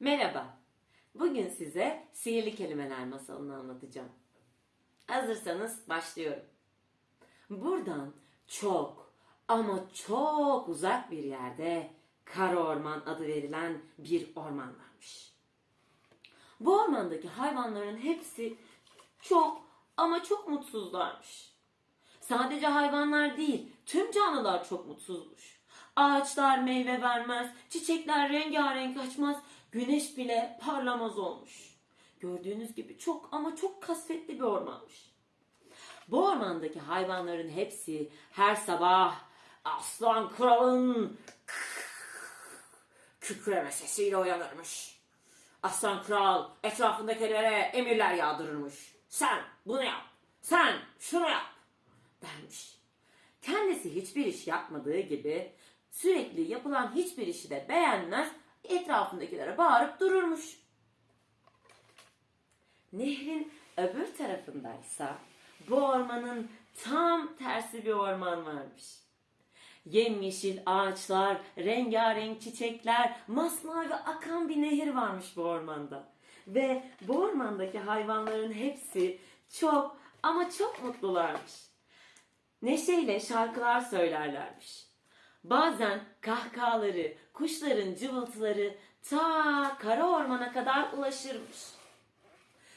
Merhaba. Bugün size sihirli kelimeler masalını anlatacağım. Hazırsanız başlıyorum. Buradan çok ama çok uzak bir yerde Kara Orman adı verilen bir orman varmış. Bu ormandaki hayvanların hepsi çok ama çok mutsuzlarmış. Sadece hayvanlar değil, tüm canlılar çok mutsuzmuş. Ağaçlar meyve vermez, çiçekler rengarenk açmaz, güneş bile parlamaz olmuş. Gördüğünüz gibi çok ama çok kasvetli bir ormanmış. Bu ormandaki hayvanların hepsi her sabah aslan kralın kükreme sesiyle uyanırmış. Aslan kral etrafındakilere emirler yağdırırmış. Sen bunu yap, sen şunu yap dermiş. Kendisi hiçbir iş yapmadığı gibi sürekli yapılan hiçbir işi de beğenmez, etrafındakilere bağırıp dururmuş. Nehrin öbür tarafındaysa bu ormanın tam tersi bir orman varmış. Yemyeşil ağaçlar, rengarenk çiçekler, masmavi akan bir nehir varmış bu ormanda. Ve bu ormandaki hayvanların hepsi çok ama çok mutlularmış. Neşeyle şarkılar söylerlermiş. Bazen kahkahaları, kuşların cıvıltıları ta kara ormana kadar ulaşırmış.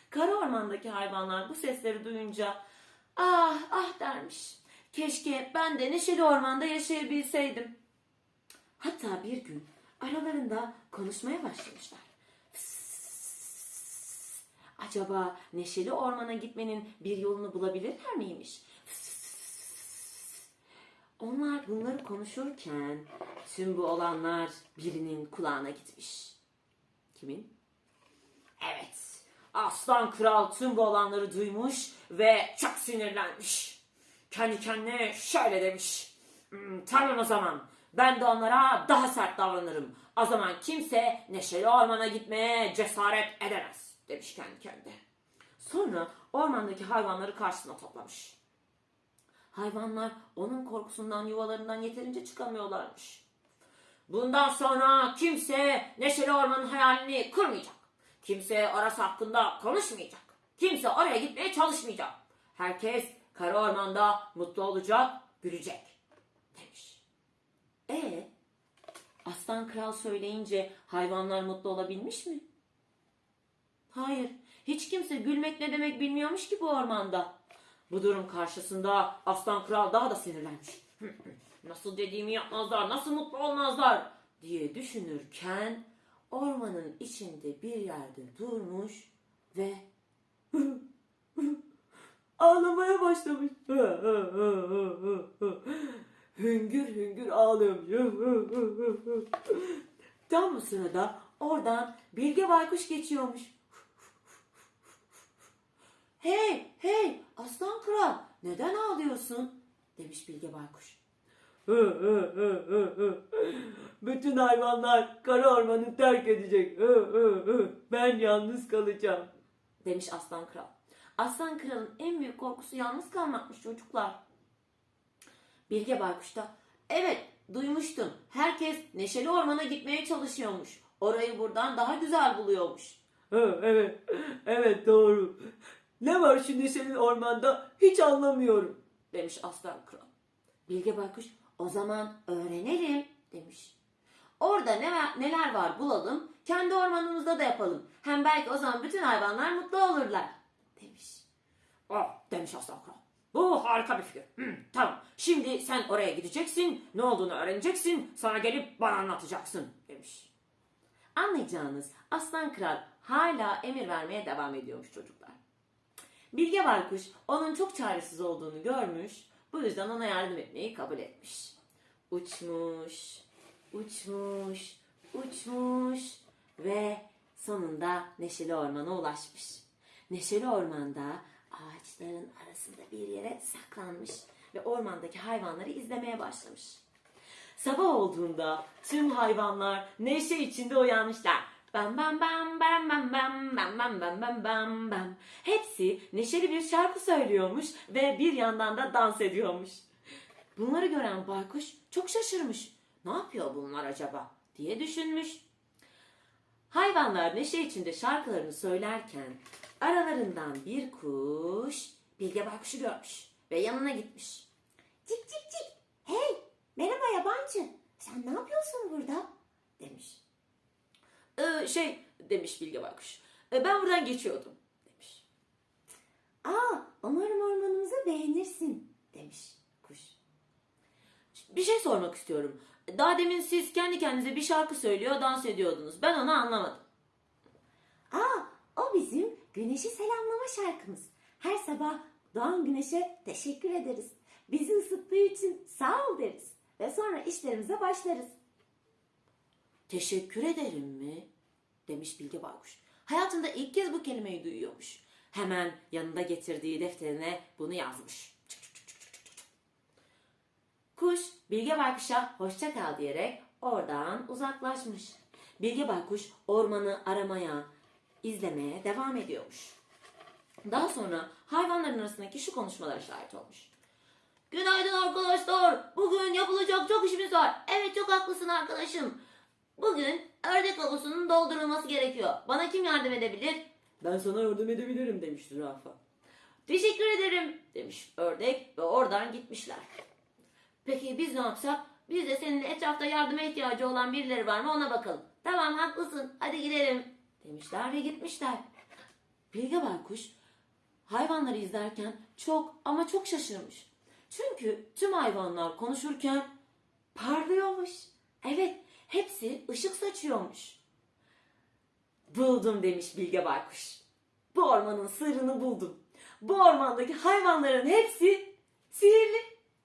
Kara ormandaki hayvanlar bu sesleri duyunca ah ah dermiş. Keşke ben de neşeli ormanda yaşayabilseydim. Hatta bir gün aralarında konuşmaya başlamışlar. Fısss, Acaba neşeli ormana gitmenin bir yolunu bulabilirler miymiş? Fısss. Onlar bunları konuşurken tüm bu olanlar birinin kulağına gitmiş. Kimin? Evet. Aslan kral tüm bu olanları duymuş ve çok sinirlenmiş. Kendi kendine şöyle demiş. "Hmm, tamam o zaman. Ben de onlara daha sert davranırım. O zaman kimse neşeli ormana gitmeye cesaret edemez. Demiş kendi kendine. Sonra ormandaki hayvanları karşısına toplamış. Hayvanlar onun korkusundan yuvalarından yeterince çıkamıyorlarmış. Bundan sonra kimse Neşeli Orman'ın hayalini kurmayacak. Kimse orası hakkında konuşmayacak. Kimse oraya gitmeye çalışmayacak. Herkes Kara Orman'da mutlu olacak, gülecek. Demiş. E Aslan Kral söyleyince hayvanlar mutlu olabilmiş mi? Hayır. Hiç kimse gülmek ne demek bilmiyormuş ki bu ormanda. Bu durum karşısında Aslan Kral daha da sinirlenmiş. nasıl dediğimi yapmazlar, nasıl mutlu olmazlar diye düşünürken ormanın içinde bir yerde durmuş ve ağlamaya başlamış. hüngür hüngür ağlıyormuş. Tam bu sırada oradan Bilge Baykuş geçiyormuş. Hey, hey, neden ağlıyorsun? demiş Bilge Baykuş. Bütün hayvanlar kara ormanı terk edecek. Ben yalnız kalacağım. Demiş aslan kral. Aslan kralın en büyük korkusu yalnız kalmakmış çocuklar. Bilge Baykuş da evet duymuştum. Herkes Neşeli Orman'a gitmeye çalışıyormuş. Orayı buradan daha güzel buluyormuş. evet, evet doğru. Ne var şu Neşeli Orman'da hiç anlamıyorum. Demiş Aslan Kral. Bilge Baykuş o zaman öğrenelim demiş. Orada ne var, neler var bulalım, kendi ormanımızda da yapalım. Hem belki o zaman bütün hayvanlar mutlu olurlar demiş. Oh demiş Aslan Kral. Bu harika bir fikir. Hı, tamam. Şimdi sen oraya gideceksin, ne olduğunu öğreneceksin, sonra gelip bana anlatacaksın demiş. Anlayacağınız Aslan Kral hala emir vermeye devam ediyormuş çocuklar. Bilge Baykuş onun çok çaresiz olduğunu görmüş, bu yüzden ona yardım etmeyi kabul etmiş. Uçmuş, uçmuş, uçmuş ve sonunda Neşeli Orman'a ulaşmış. Neşeli Orman'da ağaçların arasında bir yere saklanmış ve ormandaki hayvanları izlemeye başlamış. Sabah olduğunda tüm hayvanlar neşe içinde uyanmışlar. Bam bam bam bam bam bam bam bam bam bam bam bam. Hepsi neşeli bir şarkı söylüyormuş ve bir yandan da dans ediyormuş. Bunları gören baykuş çok şaşırmış. Ne yapıyor bunlar acaba diye düşünmüş. Hayvanlar neşe içinde şarkılarını söylerken aralarından bir kuş Bilge Baykuş'u görmüş ve yanına gitmiş. Cik cik cik. Hey merhaba yabancı. Sen ne yapıyorsun burada? demiş. Ee, şey demiş Bilge Baykuş. "e, ben buradan geçiyordum demiş. Aa umarım ormanımızı beğenirsin demiş kuş. Bir şey sormak istiyorum. Daha demin siz kendi kendinize bir şarkı söylüyor, dans ediyordunuz. Ben onu anlamadım. Aa o bizim güneşi selamlama şarkımız. Her sabah doğan güneşe teşekkür ederiz. Bizi ısıttığı için sağ ol deriz. Ve sonra işlerimize başlarız. Teşekkür ederim mi? Demiş Bilge Baykuş. Hayatında ilk kez bu kelimeyi duyuyormuş. Hemen yanında getirdiği defterine bunu yazmış. Çık çık çık çık çık. Kuş Bilge Baykuş'a hoşça kal diyerek oradan uzaklaşmış. Bilge Baykuş ormanı aramaya, izlemeye devam ediyormuş. Daha sonra hayvanların arasındaki şu konuşmalara şahit olmuş. Günaydın arkadaşlar. Bugün yapılacak çok işimiz var. Evet çok haklısın arkadaşım. Bugün ördek havusunun doldurulması gerekiyor. Bana kim yardım edebilir? Ben sana yardım edebilirim demiş zürafa. Teşekkür ederim demiş ördek ve oradan gitmişler. Peki biz ne yapsak? Biz de senin etrafta yardıma ihtiyacı olan birileri var mı ona bakalım. Tamam haklısın hadi gidelim demişler ve gitmişler. Bilge Baykuş hayvanları izlerken çok ama çok şaşırmış. Çünkü tüm hayvanlar konuşurken parlıyormuş. Evet, hepsi ışık saçıyormuş. Buldum demiş Bilge Baykuş. Bu ormanın sırrını buldum. Bu ormandaki hayvanların hepsi sihirli.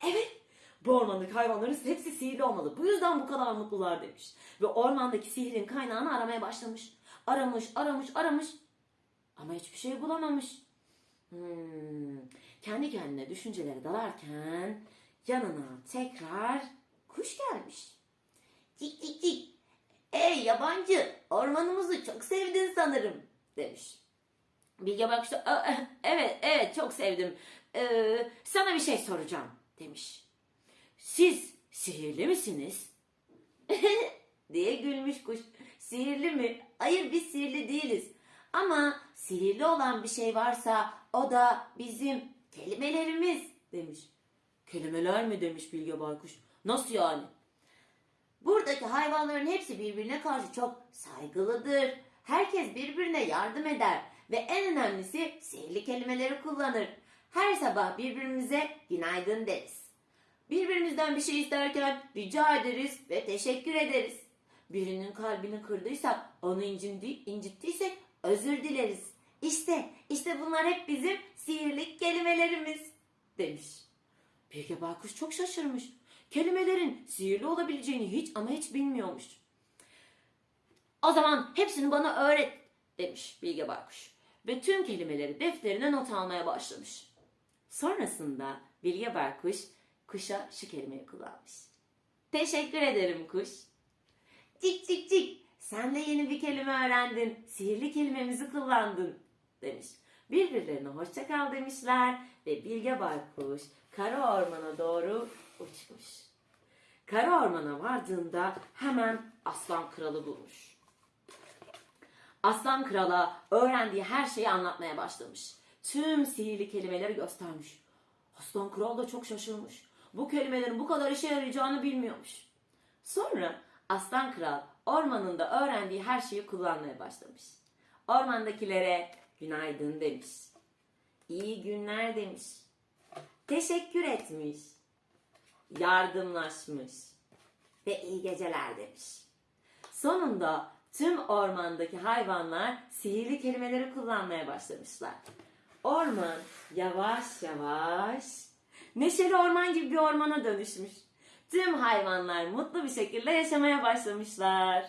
Evet, bu ormandaki hayvanların hepsi sihirli olmalı. Bu yüzden bu kadar mutlular demiş. Ve ormandaki sihrin kaynağını aramaya başlamış. Aramış, aramış, aramış. Ama hiçbir şey bulamamış. Hmm, kendi kendine düşüncelere dalarken yanına tekrar kuş gelmiş. Cik cik cik. Ey yabancı ormanımızı çok sevdin sanırım demiş. Bilge bakışta "Aa, eh, evet evet çok sevdim. Ee, sana bir şey soracağım demiş. Siz sihirli misiniz? diye gülmüş kuş. Sihirli mi? Hayır biz sihirli değiliz. Ama sihirli olan bir şey varsa o da bizim kelimelerimiz demiş. Kelimeler mi demiş Bilge Baykuş. Nasıl yani? Buradaki hayvanların hepsi birbirine karşı çok saygılıdır. Herkes birbirine yardım eder ve en önemlisi sihirli kelimeleri kullanır. Her sabah birbirimize günaydın deriz. Birbirimizden bir şey isterken rica ederiz ve teşekkür ederiz. Birinin kalbini kırdıysak, onu incindi, incittiysek özür dileriz. İşte, işte bunlar hep bizim sihirli kelimelerimiz demiş. Bilge Baykuş çok şaşırmış. Kelimelerin sihirli olabileceğini hiç ama hiç bilmiyormuş. O zaman hepsini bana öğret demiş Bilge Baykuş. Ve tüm kelimeleri defterine not almaya başlamış. Sonrasında Bilge Baykuş kuşa şu kelimeyi kullanmış. Teşekkür ederim kuş. Cik cik cik sen de yeni bir kelime öğrendin. Sihirli kelimemizi kullandın demiş. Birbirlerine hoşça kal demişler ve Bilge Baykuş kara ormana doğru uçmuş. Kara ormana vardığında hemen aslan kralı bulmuş. Aslan krala öğrendiği her şeyi anlatmaya başlamış. Tüm sihirli kelimeleri göstermiş. Aslan kral da çok şaşırmış. Bu kelimelerin bu kadar işe yarayacağını bilmiyormuş. Sonra aslan kral ormanında öğrendiği her şeyi kullanmaya başlamış. Ormandakilere günaydın demiş. İyi günler demiş. Teşekkür etmiş. Yardımlaşmış. Ve iyi geceler demiş. Sonunda tüm ormandaki hayvanlar sihirli kelimeleri kullanmaya başlamışlar. Orman yavaş yavaş neşeli orman gibi bir ormana dönüşmüş. Tüm hayvanlar mutlu bir şekilde yaşamaya başlamışlar.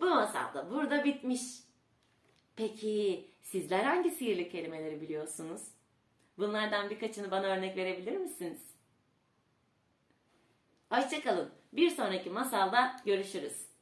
Bu masal da burada bitmiş. Peki sizler hangi sihirli kelimeleri biliyorsunuz? Bunlardan birkaçını bana örnek verebilir misiniz? Hoşçakalın. Bir sonraki masalda görüşürüz.